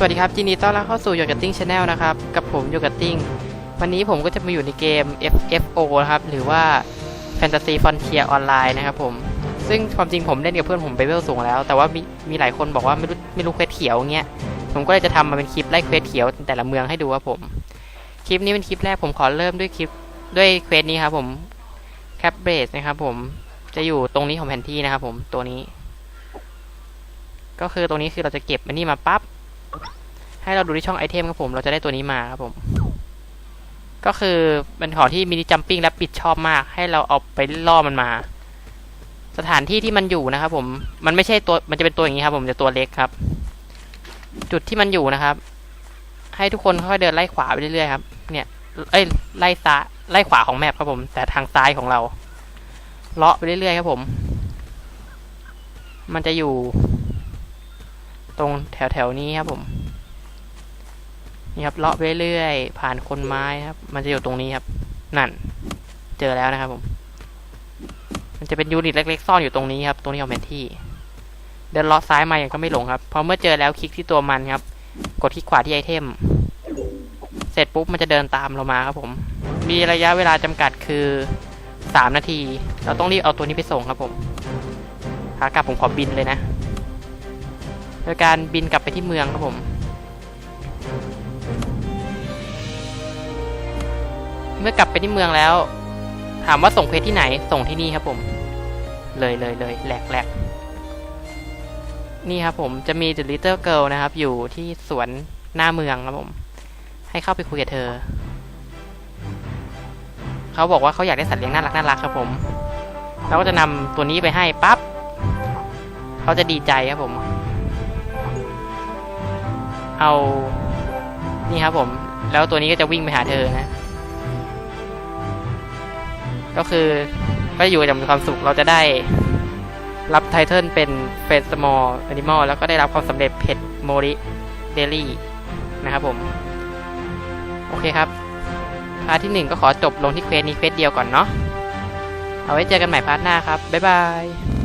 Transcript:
สวัสดีครับยินดีต้อนรับเข้าสู่โยกัตติ้งชาแนลนะครับ กับผมโยกัตติ้งวันนี้ผมก็จะมาอยู่ในเกม FFO นะครับ หรือว่า Fantasy Frontier Online นะครับผม ซึ่งความจริงผมเล่นกับเพื่อนผมไปเวลสูงแล้ว แต่ว่ามีมีหลายคนบอกว่าไม่รู้ไม่รู้เควสเขียวเงี้ย ผมก็เลยจะทำมาเป็นคลิปไล่เควสเขียวแต่ละเมืองให้ดูครับผม คลิปนี้เป็นคลิปแรกผมขอเริ่มด้วยคลิปด้วยเควสนี้ครับผม c a p b r a c e นะครับผม จะอยู่ตรงนี้ของแผนที่นะครับผม ตัวนี้ ก็คือตรงนี้คือเราจะเก็บอันนี้มาปั๊บ ให้เราดูที่ช่องไอเทมครับผม เราจะได้ตัวนี้มาครับผม ก็คือเป็นของที่มินิจัมปิ้งและปิดชอบมาก ให้เราเอาไปล่อมันมา สถานที่ที่มันอยู่นะครับผม มันไม่ใช่ตัว มันจะเป็นตัวอย่างนี้ครับ ผม จะตัวเล็กครับ จุดที่มันอยู่นะครับ ให้ทุกคนค่อยๆเดินไล่ขวาไปเรื่อยๆครับ เนี่ย เอ้ย ไล่ซ้าย ไล่ขวาของแมปครับผม แต่ทางซ้ายของเรา เลาะไปเรื่อยๆครับผม มันจะอยู่ ตรงแถวๆนี้ครับผม นี่ครับเลาะไปเรื่อยๆผ่านคนไม้ครับ มันจะอยู่ตรงนี้ครับ นั่น เจอแล้วนะครับผม มันจะเป็นยูนิตเล็ก ๆ ซ่อนอยู่ตรงนี้ครับ ตรงนี้ของแผนที่ เดินเลาะซ้ายมาอยังก็ไม่หลงครับพอเมื่อเจอแล้วคลิกที่ตัวมันครับ กดคลิกขวาที่ไอเทม เสร็จปุ๊บมันจะเดินตามเรามาครับผม มีระยะเวลาจำกัดคือสามนาที เราต้องรีบเอาตัวนี้ไปส่งครับผมขากลับผมขอบินเลยนะโดยการบินกลับไปที่เมืองครับผม มื่อกลับไปที่เมืองแล้ว ถามว่าส่งเพจที่ไหน ส่งที่นี่ครับผม เลยเลยเลยแหลกแหลกนี่ครับผมจะมี The Little Girl นะครับ อยู่ที่สวนหน้าเมืองครับผม ให้เข้าไปคุยกับเธอ เขาบอกว่าเขาอยากได้สัตว์เลี้ยงน่ารักน่ารักครับผมเราก็จะนำตัวนี้ไปให้ปั๊บเขาจะดีใจครับผม เอา นี่ครับผม แล้วตัวนี้ก็จะวิ่งไปหาเธอนะ ก็คือก็อยู่อย่างมีความสุขเราจะได้รับไทเทิลเป็นเฟสมอลแอนิมอลแล้วก็ได้รับความสำเร็จเพจโมริเดลี่นะครับผม โอเคครับ พาร์ทที่หนึ่งก็ขอจบลงที่เควสนี้เควสเดียวก่อนเนาะเอาไว้เจอกันใหม่พาร์ทหน้าครับ บ๊ายบาย